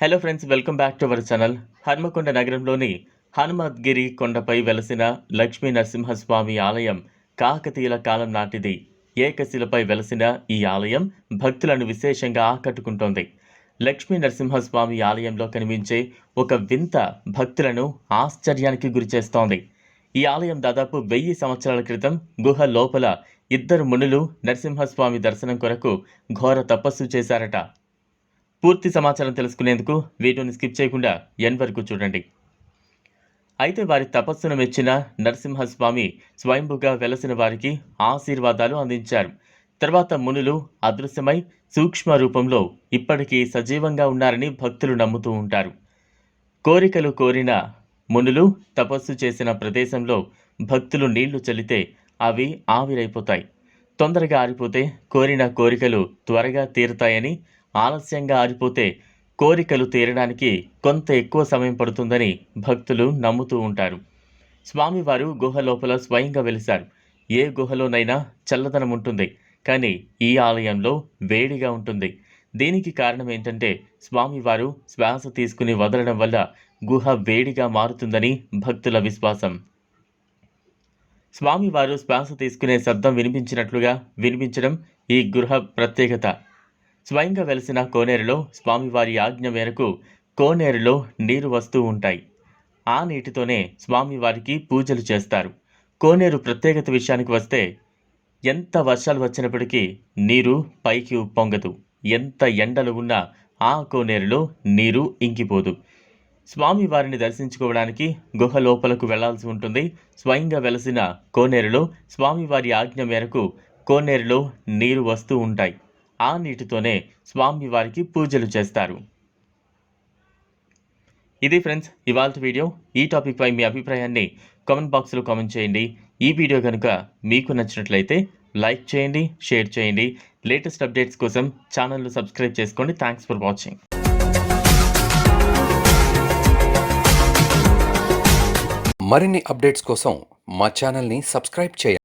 Hello friends welcome back to our channel Hanamkonda నగరంలోని హనుమద్గిరి కొండపై వెలసిన లక్ష్మీ నరసింహస్వామి ఆలయం కాకతీయుల కాలం నాటిది. ఏకశిలపై వెలసిన ఈ ఆలయం భక్తులను విశేషంగా ఆకట్టుకుంటోంది. లక్ష్మీ నరసింహస్వామి ఆలయంలో కనిపించే ఒక వింత భక్తులను ఆశ్చర్యానికి గురిచేస్తోంది ఈ ఆలయం దాదాపు వెయ్యి సంవత్సరాల క్రితం గుహ లోపల ఇద్దరు మునులు నరసింహస్వామి దర్శనం కొరకు ఘోర తపస్సు చేశారట. పూర్తి సమాచారం తెలుసుకునేందుకు వీడియోని స్కిప్ చేయకుండా ఎన్ వరకు చూడండి. అయితే వారి తపస్సును మెచ్చిన నరసింహస్వామి స్వయంభుగా వెలసిన వారికి ఆశీర్వాదాలు అందించారు. తర్వాత మునులు అదృశ్యమై సూక్ష్మ రూపంలో ఇప్పటికీ సజీవంగా ఉన్నారని భక్తులు నమ్ముతూ ఉంటారు. కోరికలు కోరిన మునులు తపస్సు చేసిన ప్రదేశంలో భక్తులు నీళ్ళు చల్లితే అవి ఆవిరైపోతాయి. తొందరగా ఆరిపోతే కోరిన కోరికలు త్వరగా తీరుతాయని ఆలస్యంగా ఆరిపోతే కోరికలు తీరడానికి కొంత ఎక్కువ సమయం పడుతుందని భక్తులు నమ్ముతూ ఉంటారు. స్వామివారు గుహ లోపల స్వయంగా వెలిశారు. ఏ గుహలోనైనా చల్లదనం ఉంటుంది. కానీ ఈ ఆలయంలో వేడిగా ఉంటుంది. దీనికి కారణం ఏంటంటే స్వామివారు శ్వాస తీసుకుని వదలడం వల్ల గుహ వేడిగా మారుతుందని భక్తుల విశ్వాసం. స్వామివారు శ్వాస తీసుకునే శబ్దం వినిపించినట్లుగా వినిపించడం ఈ గృహ ప్రత్యేకత. స్వయంగా వెలిసిన కోనేరులో స్వామివారి ఆజ్ఞ మేరకు కోనేరులో నీరు వస్తూ ఉంటాయి. ఆ నీటితోనే స్వామివారికి పూజలు చేస్తారు. కోనేరు ప్రత్యేకత విషయానికి వస్తే ఎంత వర్షాలు వచ్చినప్పటికీ నీరు పైకి ఉప్పొంగదు ఎంత ఎండలు ఉన్నా ఆ కోనేరులో నీరు ఇంకిపోదు. స్వామివారిని దర్శించుకోవడానికి గుహ లోపలకు వెళ్ళాల్సి ఉంటుంది. స్వయంగా వెలసిన కోనేరులో స్వామివారి ఆజ్ఞ మేరకు కోనేరులో నీరు వస్తూ ఉంటాయి. ఆ నీటితోనే స్వామివారికి పూజలు చేస్తారు. ఇది ఫ్రెండ్స్ ఇవాళ వీడియో. ఈ టాపిక్పై మీ అభిప్రాయాన్ని కామెంట్ బాక్స్లో కామెంట్ చేయండి. ఈ వీడియో కనుక మీకు నచ్చినట్లయితే లైక్ చేయండి షేర్ చేయండి. లేటెస్ట్ అప్డేట్స్ కోసం ఛానల్ను సబ్స్క్రైబ్ చేసుకోండి. థ్యాంక్స్ ఫర్ వాచింగ్ మరిన్ని అప్డేట్స్ కోసం మా ఛానల్ని సబ్స్క్రైబ్ చేయండి.